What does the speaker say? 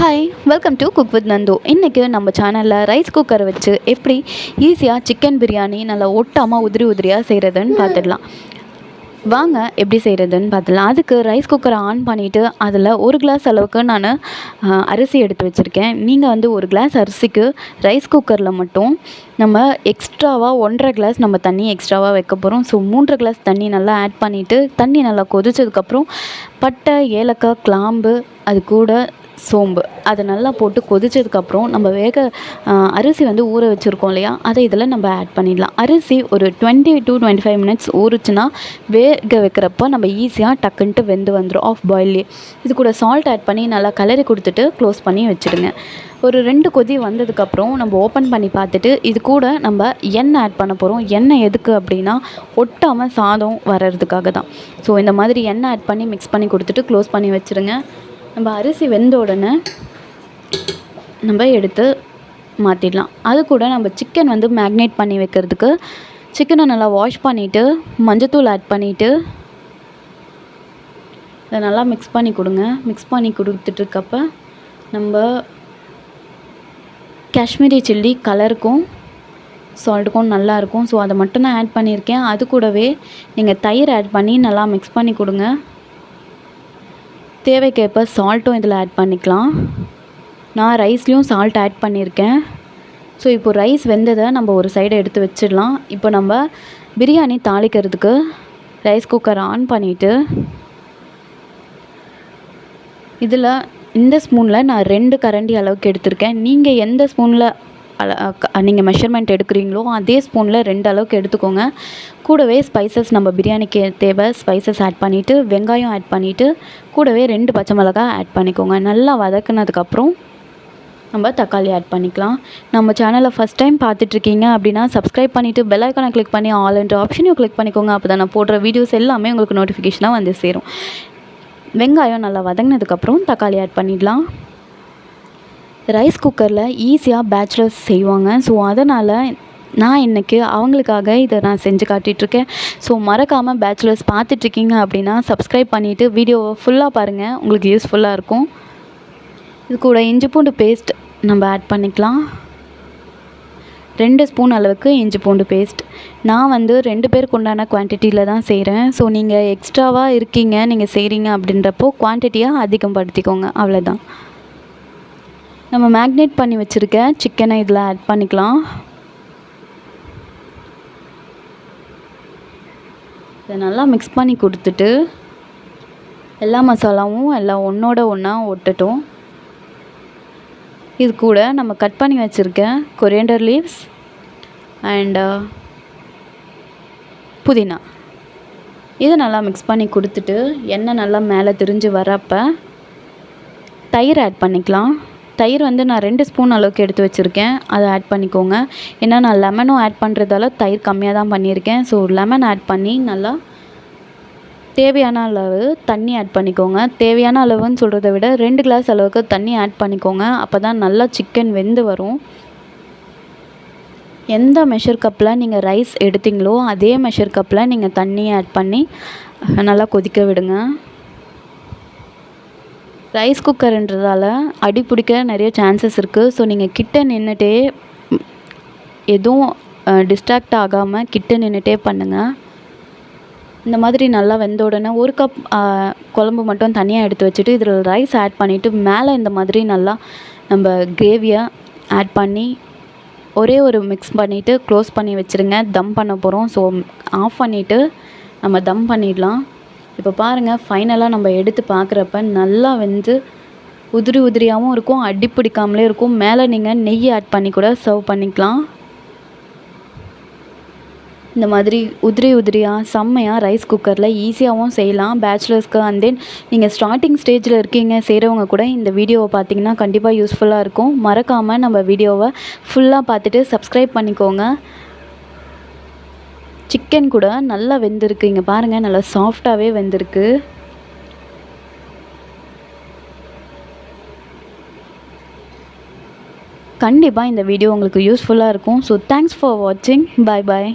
Hi welcome to cook with Nandu இன்றைக்கி நம்ம சேனலில் ரைஸ் குக்கரை வச்சு எப்படி ஈஸியாக சிக்கன் பிரியாணி நல்லா ஒட்டாமல் உதிரி உதிரியாக செய்கிறதுன்னு பார்த்துடலாம். வாங்க எப்படி செய்கிறதுன்னு பார்த்துடலாம். அதுக்கு ரைஸ் குக்கரை ஆன் பண்ணிவிட்டு அதில் ஒரு கிளாஸ் அளவுக்கு நான் அரிசி எடுத்து வச்சுருக்கேன். நீங்கள் வந்து ஒரு கிளாஸ் அரிசிக்கு ரைஸ் குக்கரில் மட்டும் நம்ம எக்ஸ்ட்ராவாக ஒன்றரை கிளாஸ் நம்ம தண்ணி எக்ஸ்ட்ராவாக வைக்க போகிறோம் ஸோ மூன்றரை கிளாஸ் தண்ணி நல்லா ஆட் பண்ணிவிட்டு தண்ணி நல்லா கொதிச்சதுக்கப்புறம் பட்டை ஏலக்காய் கிளாம்பு அது கூட சோம்பு. அதை நல்லா போட்டு கொதிச்சதுக்கப்புறம் நம்ம வேக அரிசி வந்து ஊற வச்சுருக்கோம் இல்லையா? அதை இதில் நம்ம ஆட் பண்ணிடலாம். அரிசி ஒரு twenty to twenty five minutes ஊறுச்சுன்னா வேக வைக்கிறப்ப நம்ம ஈஸியாக டக்குன்ட்டு வெந்து வந்துடும் ஆஃப் பாயிலே இது கூட சால்ட் ஆட் பண்ணி நல்லா கலரி கொடுத்துட்டு க்ளோஸ் பண்ணி வச்சுடுங்க. ஒரு ரெண்டு கொதி வந்ததுக்கப்புறம் நம்ம ஓப்பன் பண்ணி பார்த்துட்டு இது கூட நம்ம எண்ணெய் ஆட் பண்ண போகிறோம் எண்ணெய் எதுக்கு அப்படின்னா ஒட்டாமல் சாதம் வர்றதுக்காக தான். ஸோ இந்த மாதிரி எண்ணெய் ஆட் பண்ணி மிக்ஸ் பண்ணி கொடுத்துட்டு க்ளோஸ் பண்ணி வச்சுருங்க. நம்ம அரிசி வெந்த உடனே நம்ம எடுத்து மாற்றிடலாம் அது கூட நம்ம சிக்கன் வந்து மேக்னேட் பண்ணி வைக்கிறதுக்கு சிக்கனை நல்லா வாஷ் பண்ணிவிட்டு மஞ்சத்தூள் ஆட் பண்ணிவிட்டு இதை நல்லா மிக்ஸ் பண்ணி கொடுங்க. மிக்ஸ் பண்ணி கொடுத்துட்ருக்கப்ப நம்ம காஷ்மீரி சில்லி கலருக்கும் சால்ட்டுக்கும் நல்லாயிருக்கும். ஸோ அதை மட்டும் தான் ஆட் பண்ணியிருக்கேன். அது கூடவே நீங்கள் தயிர் ஆட் பண்ணி நல்லா மிக்ஸ் பண்ணி கொடுங்க. தேவைக்கேற்ப சால்ட்டும் இதில் ஆட் பண்ணிக்கலாம். நான் ரைஸ்லேயும் சால்ட் ஆட் பண்ணியிருக்கேன். ஸோ இப்போ ரைஸ் வெந்ததை நம்ம ஒரு சைடு எடுத்து வச்சிடலாம். இப்போ நம்ம பிரியாணி தாளிக்கிறதுக்கு ரைஸ் குக்கர் ஆன் பண்ணிவிட்டு இதில் இந்த ஸ்பூனில் நான் ரெண்டு கரண்டி அளவுக்கு எடுத்திருக்கேன். நீங்கள் எந்த ஸ்பூனில் நீங்கள் மெஷர்மெண்ட் எடுக்கிறீங்களோ அதே ஸ்பூனில் ரெண்டு அளவுக்கு எடுத்துக்கோங்க. கூடவே ஸ்பைசஸ் நம்ம பிரியாணிக்கு தேவை ஸ்பைசஸ் ஆட் பண்ணிவிட்டு வெங்காயம் ஆட் பண்ணிவிட்டு கூடவே ரெண்டு பச்சை மிளகாய் ஆட் பண்ணிக்கோங்க. நல்லா வதக்குனதுக்கப்புறம் நம்ம தக்காளி ஆட் பண்ணிக்கலாம். நம்ம சேனலை ஃபஸ்ட் டைம் பார்த்துட்ருக்கீங்க அப்படின்னா சப்ஸ்கிரைப் பண்ணிவிட்டு பெல் ஐக்கானை கிளிக் பண்ணி ஆல் என்ற ஆப்ஷனையும் கிளிக் பண்ணிக்கோங்க. அப்போ தான் நான் போடுற வீடியோஸ் எல்லாமே உங்களுக்கு நோட்டிஃபிகேஷனாக வந்து சேரும். வெங்காயம் நல்லா வதங்கினதுக்கப்புறம் தக்காளி ஆட் பண்ணிடலாம். ரைஸ் குக்கரில் ஈஸியாக பேச்சுலர்ஸ் செய்வாங்க. ஸோ அதனால் நான் இன்றைக்கி அவங்களுக்காக இதை நான் செஞ்சு காட்டிகிட்ருக்கேன் ஸோ மறக்காமல் பேச்சுலர்ஸ் பார்த்துட்ருக்கீங்க அப்படின்னா சப்ஸ்கிரைப் பண்ணிவிட்டு வீடியோவை ஃபுல்லாக பாருங்கள் உங்களுக்கு யூஸ்ஃபுல்லாக இருக்கும். இது கூட இஞ்சி பூண்டு பேஸ்ட் நம்ம ஆட் பண்ணிக்கலாம். ரெண்டு ஸ்பூன் அளவுக்கு இஞ்சி பூண்டு பேஸ்ட் நான் வந்து ரெண்டு பேருக்கு உண்டான குவான்டிட்டியில் தான் செய்கிறேன் ஸோ நீங்கள் எக்ஸ்ட்ராவாக இருக்கீங்க நீங்கள் செய்கிறீங்க அப்படின்றப்போ குவான்டிட்டியாக அதிகப்படுத்திக்கோங்க. அவ்வளோதான் நம்ம மேக்னேட் பண்ணி வச்சுருக்க சிக்கனை இதில் ஆட் பண்ணிக்கலாம். இதை நல்லா மிக்ஸ் பண்ணி கொடுத்துட்டு எல்லா மசாலாவும் எல்லாம் ஒன்றோட ஒன்றா ஒட்டட்டும். இது கூட நம்ம கட் பண்ணி வச்சுருக்க கொரியண்டர் லீவ்ஸ் அண்டு புதினா. இதை நல்லா மிக்ஸ் பண்ணி கொடுத்துட்டு எண்ணெய் நல்லா மேலே திரிஞ்சு வரப்போ தயிர் ஆட் பண்ணிக்கலாம். தயிர் வந்து நான் ரெண்டு ஸ்பூன் அளவுக்கு எடுத்து வச்சுருக்கேன். அதை ஆட் பண்ணிக்கோங்க. ஏன்னா நான் லெமனும் ஆட் பண்ணுறதால தயிர் கம்மியாக தான் பண்ணியிருக்கேன். ஸோ லெமன் ஆட் பண்ணி நல்லா தேவையான அளவு தண்ணி ஆட் பண்ணிக்கோங்க. தேவையான அளவுன்னு சொல்கிறத விட ரெண்டு கிளாஸ் அளவுக்கு தண்ணி ஆட் பண்ணிக்கோங்க. அப்போ தான் நல்லா சிக்கன் வெந்து வரும். எந்த மெஷர் கப்பில் நீங்கள் ரைஸ் எடுத்தீங்களோ அதே மெஷர் கப்பில் நீங்கள் தண்ணியை ஆட் பண்ணி நல்லா கொதிக்க விடுங்க. ரைஸ் குக்கர்ன்றதால் அடி பிடிக்க நிறைய சான்சஸ் இருக்குது ஸோ நீங்கள் கிட்ட நின்றுட்டே எதுவும் டிஸ்ட்ராக்ட் ஆகாமல் கிட்ட நின்றுட்டே பண்ணுங்கள் இந்த மாதிரி நல்லா வெந்த உடனே ஒரு கப் குழம்பு மட்டும் தனியாக எடுத்து வச்சுட்டு இதில் ரைஸ் ஆட் பண்ணிவிட்டு மேலே இந்த மாதிரி நல்லா நம்ம கிரேவியை ஆட் பண்ணி ஒரே ஒரு மிக்ஸ் பண்ணிவிட்டு க்ளோஸ் பண்ணி வச்சுருங்க. தம் பண்ண போகிறோம் ஸோ ஆஃப் பண்ணிவிட்டு நம்ம தம் பண்ணிடலாம். இப்போ பாருங்கள் ஃபைனலாக நம்ம எடுத்து பார்க்குறப்ப நல்லா வந்து உதிரி உதிரியாகவும் இருக்கும். அடி பிடிக்காமலே இருக்கும். மேலே நீங்கள் நெய் ஆட் பண்ணி கூட சர்வ் பண்ணிக்கலாம். இந்த மாதிரி உதிரி உதிரியாக செம்மையாக ரைஸ் குக்கரில் ஈஸியாகவும் செய்யலாம். பேச்சுலர்ஸ்க்கு அண்ட் தென் நீங்கள் ஸ்டார்டிங் ஸ்டேஜில் இருக்கீங்க செய்கிறவங்க கூட இந்த வீடியோவை பார்த்தீங்கன்னா கண்டிப்பாக யூஸ்ஃபுல்லாக இருக்கும். மறக்காமல் நம்ம வீடியோவை ஃபுல்லாக பார்த்துட்டு சப்ஸ்கிரைப் பண்ணிக்கோங்க. சிக்கன் கூட நல்லா வெந்திருக்கு. இங்கே பாருங்கள் நல்லா சாஃப்டாகவே வெந்திருக்கு. கண்டிப்பாக இந்த வீடியோ உங்களுக்கு யூஸ்ஃபுல்லாக இருக்கும். ஸோ தேங்க்ஸ் ஃபார் வாட்சிங் பாய் பாய்